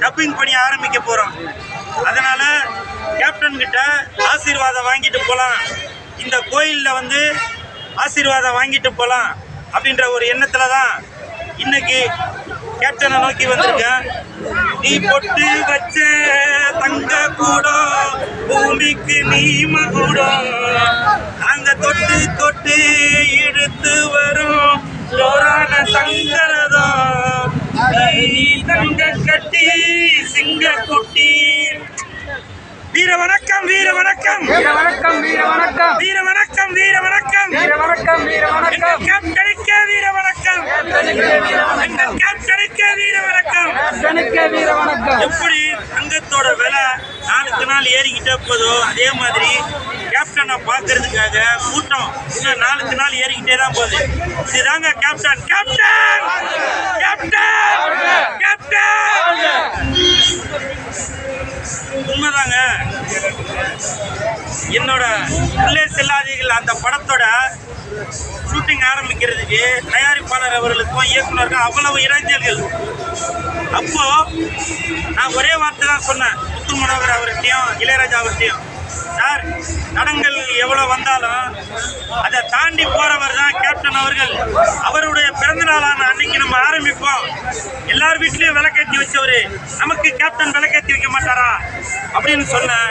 Dubbing பணி ஆரம்பிக்க போகிறோம் அதனால் கேப்டன் கிட்ட ஆசீர்வாதம் வாங்கிட்டு போகலாம் இந்த கோயிலில் வந்து ஆசீர்வாதம் வாங்கிட்டு போகலாம் அப்படின்ற ஒரு எண்ணத்தில் தான் இன்னைக்கு கேப்டனை நோக்கி வந்திருக்கேன். நீ பொட்டு வச்ச தங்க கூடம் பூமிக்கு நீ மகுடம். நாங்க தொட்டு தொட்டு இழுத்து வரும் ஜோரான நீ தங்க கட்டி சிங்க குட்டி வீர வணக்கம் வீர வணக்கம். வீர வணக்கம் வீர வணக்கம். வீர வணக்கம் வீர வணக்கம். வீர வணக்கம் வீர வணக்கம். கேப்டனுக்கே வீர வணக்கம். கேப்டனுக்கே வீர வணக்கம். கணக்கே வீர வணக்கம். எப்படி தங்கத்தோட விலை நாளுக்கு நாள் ஏறிக்கிட்டே போதோ அதே மாதிரி கேப்டனை பார்க்கறதுக்காக கூட்டம் இன்னும் நாளுக்கு நாள் ஏறிக்கிட்டே தான் போகுது. இதுதாங்க கேப்டன் கேப்டன் கேப்டன் கேப்டன் உண்மைதாங்க என்னோட உள்ளே செல்லாதீர்கள். அந்த படத்தோட ஷூட்டிங் ஆரம்பிக்கிறதுக்கு தயாரிப்பாளர் அவர்களுக்கும் இயக்குனருக்கும் அவ்வளவு இளைஞர்கள். அப்போ நான் ஒரே வார்த்தை தான் சொன்னேன். முத்து மனோகர் அவர்கிட்டையும் இளையராஜா அவர்கிட்டையும். சார் தடங்கள் எவ்வளவு வந்தாலும் அதை தாண்டி போறவர் தான் கேப்டன் அவர்கள். அவருடைய பிறந்த நாளான அன்னைக்கு நம்ம ஆரம்பிப்போம். எல்லார் வீட்லயும் விளக்கேற்றி வச்சவரு நமக்கு கேப்டன் விளக்கேற்றி வைக்க மாட்டாரா? அப்படின்னு சொன்னேன்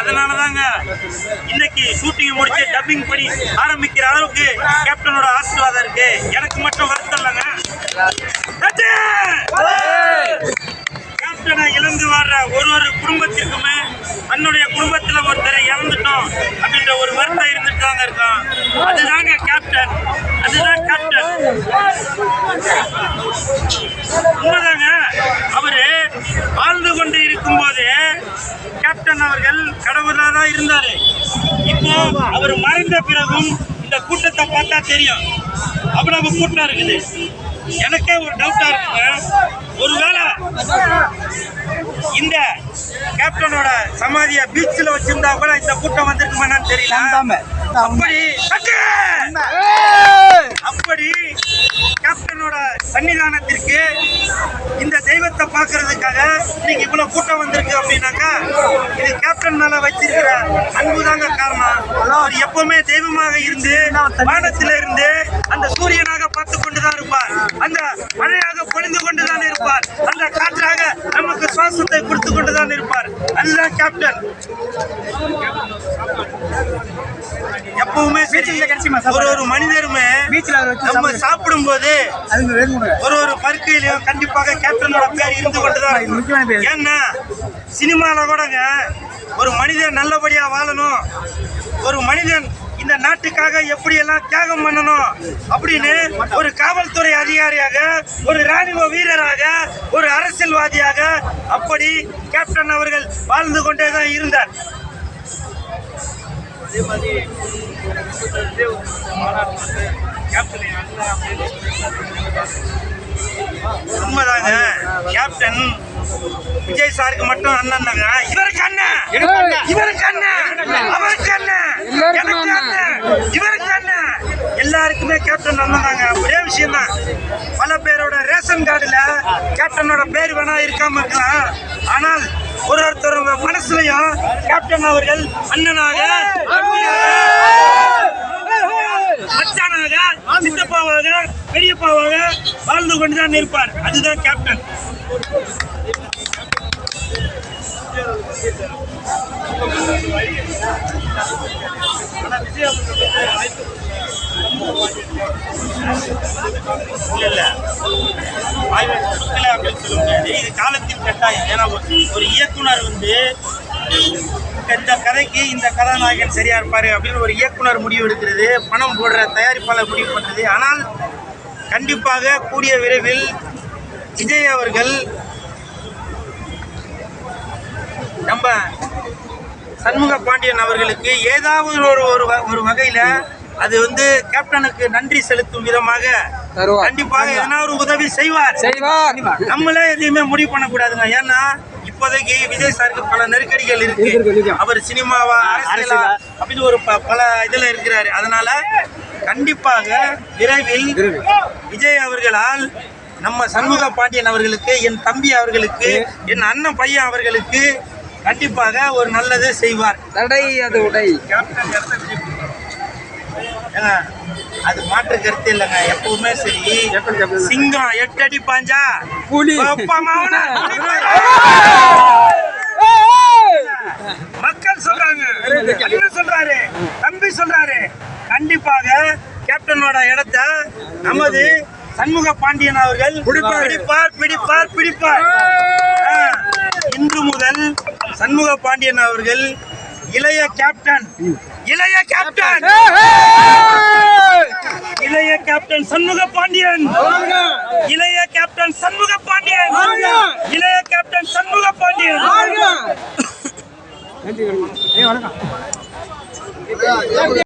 அதனால தாங்க இன்னைக்கு ஷூட்டிங் முடிச்சு டப்பிங் படி ஆரம்பிக்கிற அளவுக்கு கேப்டனோட ஆசீர்வாதம் இருக்கு. எனக்கு மட்டும் வருத்தம் இல்லைங்க. கேப்டனை இழந்து வர்ற ஒரு ஒரு குடும்பத்திற்குமே தன்னுடைய குடும்பத்தில் ஒருத்தரை இறந்துட்டோம் அப்படின்ற ஒரு வருத்தம் இருந்துட்டு தாங்க அதுதாங்க கேப்டன் அதுதான் கேப்டன் உண்மைதாங்க. அவரு வாழ்ந்து கொண்டு இருக்கும்போது கேப்டன் அவர்கள் கடவுளாக தான் இருந்தார். இப்போ அவர் மறைந்த பிறகும் இந்த கூட்டத்தை பார்த்தா தெரியும். அவ்வளவு கூட்டம் இருக்குது. எனக்கே ஒரு டவுட்டா இருக்குங்க. ஒருவேளை இந்த கேப்டனோட சமாதிய பீச்சில் வச்சிருந்தா கூட இந்த கூட்டம் வந்திருக்குமான்னு தெரியல. அப்படி! அப்படி கேப்டனோட சன்னிதானத்திற்கு இந்த தெய்வத்தை பார்க்கறதுக்காக இன்னைக்கு இவ்வளவு கூட்டம் வந்திருக்கு அப்படின்னாக்கா இது கேப்டன் மேல வச்சிருக்கிற அன்பு தாங்க காரணம் அவர் எப்பவுமே தெய்வமாக இருந்து வானத்தில இருந்து அந்த சூரியனாக பார்த்து கொண்டுதான் இருப்பார் அந்த மழையாக பொழிந்து கொண்டுதான் இருப்பார் அந்த காற்றாக நமக்கு சுவாசத்தை கொடுத்து கொண்டுதான் இருப்பார். அதுதான் கேப்டன் எப்பவுமே சரி. ஒரு ஒரு மனிதருமே நம்ம சாப்பிடும்போது ஒரு ஒரு பருக்கையிலையும் கண்டிப்பாக கேப்டனோட பேர் இருந்து கொண்டுதான் இருக்கும். ஏன்னா சினிமால கூடங்க ஒரு மனிதன் நல்லபடியா வாழணும். ஒரு மனிதன் இந்த நாட்டுக்காக எப்படியெல்லாம் தியாகம் பண்ணணும் அப்படின்னு ஒரு காவல்துறை அதிகாரியாக ஒரு ராணுவ வீரராக ஒரு அரசியல்வாதியாக அப்படி கேப்டன் அவர்கள் வாழ்ந்து கொண்டே தான் இருந்தார். அதே மாதிரி உண்மைதாங்க. கேப்டன் விஜய் சாருக்கு மட்டும் அண்ணன்! இவருக்கு அண்ணன்! இவருக்கு அண்ணன்! அவருக்கு அண்ணன்! அண்ணன் இவருக்கு எல்லாருக்குமே கேப்டன் அண்ணன் தாங்க. ஒரே விஷயம் தான் பல பேரோட ரேஷன் கார்டுல கேப்டனோட பேர் வேணா இருக்காம இருக்கலாம். ஆனால் ஒரு ஒருத்தரோட மனசுலயும் கேப்டன் அவர்கள் அண்ணனாக மச்சானாக சித்தப்பாவாக பெரியப்பாவாக வாழ்ந்து கொண்டுதான் இருப்பார். அதுதான் கேப்டன். இல்லை இல்ல அப்படின்னு சொல்ல முடியாது இது காலத்தின் கட்டாயம் ஏன்னா ஒரு- ஒரு இயக்குனர் வந்து இந்த கதைக்கு இந்த கதாநாயகன் சரியா இருப்பார் அப்படின்னு ஒரு இயக்குனர் முடிவு எடுக்கிறது பணம் போடுற தயாரிப்பாளர் முடிவு பண்றது. ஆனால் கண்டிப்பாக கூடிய விரைவில் விஜய் அவர்கள் நம்ம சண்முக பாண்டியன் அவர்களுக்கு ஏதாவது ஒரு ஒரு ஒரு வகையில அது வந்து கேப்டனுக்கு நன்றி செலுத்தும் விதமாக. கண்டிப்பாக எதனா ஒரு உதவி செய்வார். செய்வார். நம்மளே எதையுமே முடிவு பண்ணக்கூடாதுங்க. ஏன்னா இப்போதைக்கு விஜய் சாருக்கு பல நெருக்கடிகள் இருக்கு. அவர் சினிமாவா அரசியலா அப்படின்னு ஒரு பல இதுல இருக்கிறாரு. அதனால கண்டிப்பாக விரைவில் விஜய் அவர்களால் நம்ம சண்முக பாண்டியன் அவர்களுக்கு என் தம்பி அவர்களுக்கு என் அண்ணன் பையன் அவர்களுக்கு கண்டிப்பாக ஒரு நல்லது செய்வார். தடை அது உடை. அது மாற்று கருத்து இல்லைங்க. எப்பவுமே சரி. சிங்கம் எட்டு அடி பாஞ்சா? புலி. மக்கள் சொல்றாங்க. சொல்றாரு. தம்பி சொல்றாரு. கண்டிப்பாக கேப்டனோட இடத்தை நமது சண்முக பாண்டியன் அவர்கள் பிடிப்பார். பிடிப்பார் பிடிப்பார் இன்று முதல் சண்முக பாண்டியன் அவர்கள் இளைய கேப்டன் இளைய கேப்டன் இளைய கேப்டன் சண்முக பாண்டியன். இளைய கேப்டன் சண்முக பாண்டியன். இளைய கேப்டன் சண்முக பாண்டியன். நன்றி வணக்கம்.